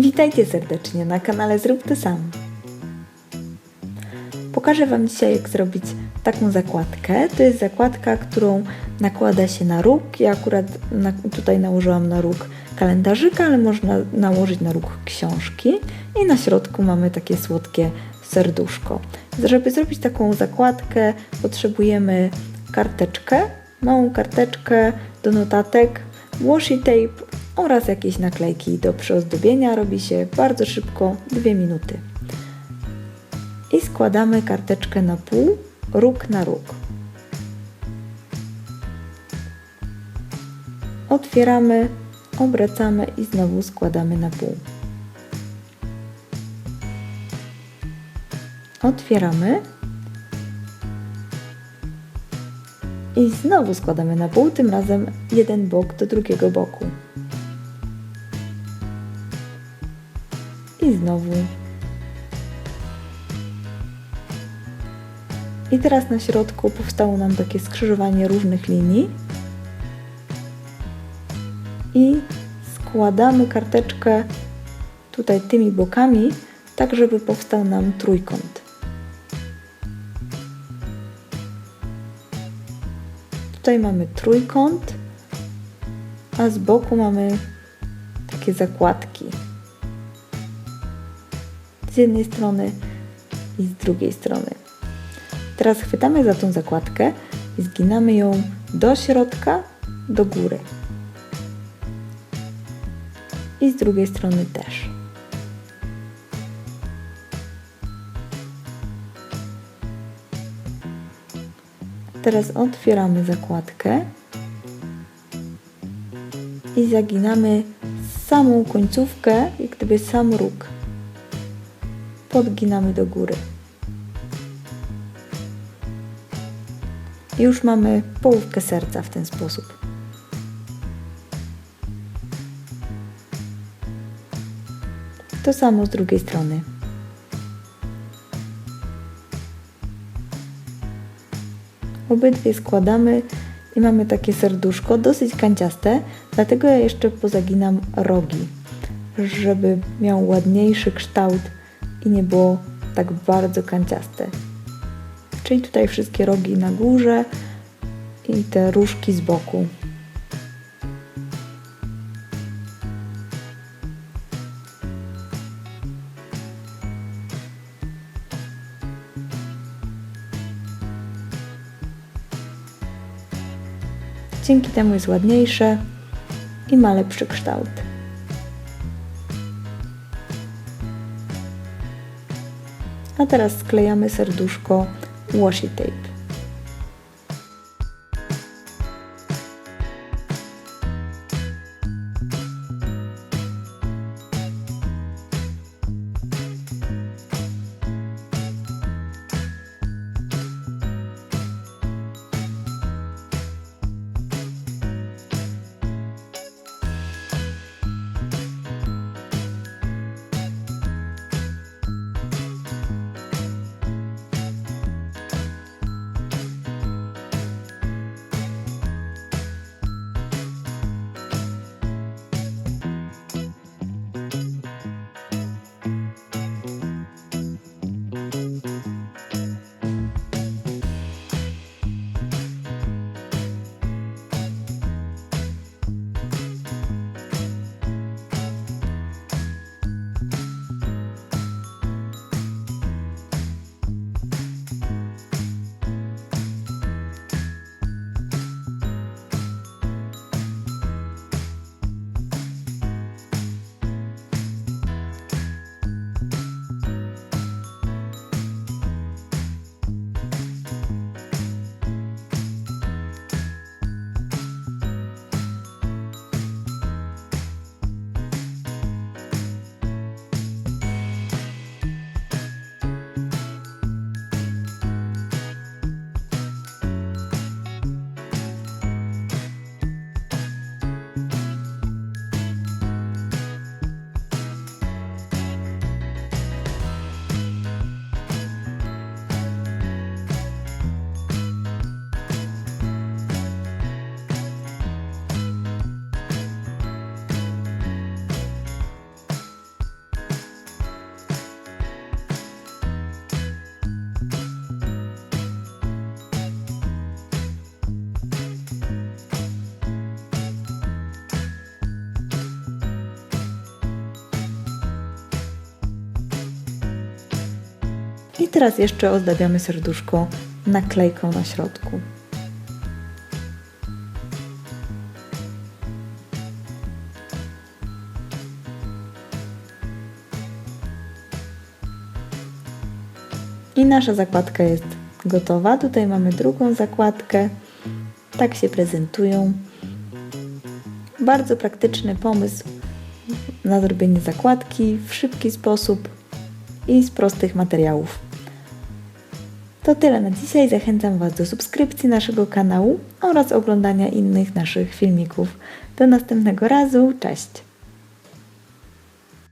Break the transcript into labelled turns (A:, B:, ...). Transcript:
A: Witajcie serdecznie na kanale Zrób to sam. Pokażę Wam dzisiaj jak zrobić taką zakładkę. To jest zakładka, którą nakłada się na róg. Ja akurat na, tutaj nałożyłam na róg kalendarzyka, ale można nałożyć na róg książki. I na środku mamy takie słodkie serduszko. Żeby zrobić taką zakładkę potrzebujemy karteczkę, małą karteczkę do notatek, washi tape oraz jakieś naklejki do przyozdobienia. Robi się bardzo szybko, 2 minuty. I składamy karteczkę na pół, róg na róg. Otwieramy, obracamy i znowu składamy na pół. Otwieramy i znowu składamy na pół, tym razem jeden bok do drugiego boku. I znowu. I teraz na środku powstało nam takie skrzyżowanie różnych linii. I składamy karteczkę tutaj tymi bokami, tak żeby powstał nam trójkąt. Tutaj mamy trójkąt, a z boku mamy takie zakładki. Z jednej strony i z drugiej strony. Teraz chwytamy za tą zakładkę i zginamy ją do środka, do góry. I z drugiej strony też. Teraz otwieramy zakładkę i zaginamy samą końcówkę, jak gdyby sam róg. Podginamy do góry. Już mamy połówkę serca w ten sposób. To samo z drugiej strony. Obydwie składamy i mamy takie serduszko, dosyć kanciaste, dlatego ja jeszcze pozaginam rogi, żeby miał ładniejszy kształt i nie było tak bardzo kanciaste. Czyli tutaj wszystkie rogi na górze i te różki z boku. Dzięki temu jest ładniejsze i ma lepszy kształt. A teraz sklejamy serduszko washi tape. I teraz jeszcze ozdabiamy serduszko naklejką na środku. I nasza zakładka jest gotowa. Tutaj mamy drugą zakładkę. Tak się prezentują. Bardzo praktyczny pomysł na zrobienie zakładki w szybki sposób i z prostych materiałów. To tyle na dzisiaj. Zachęcam Was do subskrypcji naszego kanału oraz oglądania innych naszych filmików. Do następnego razu. Cześć!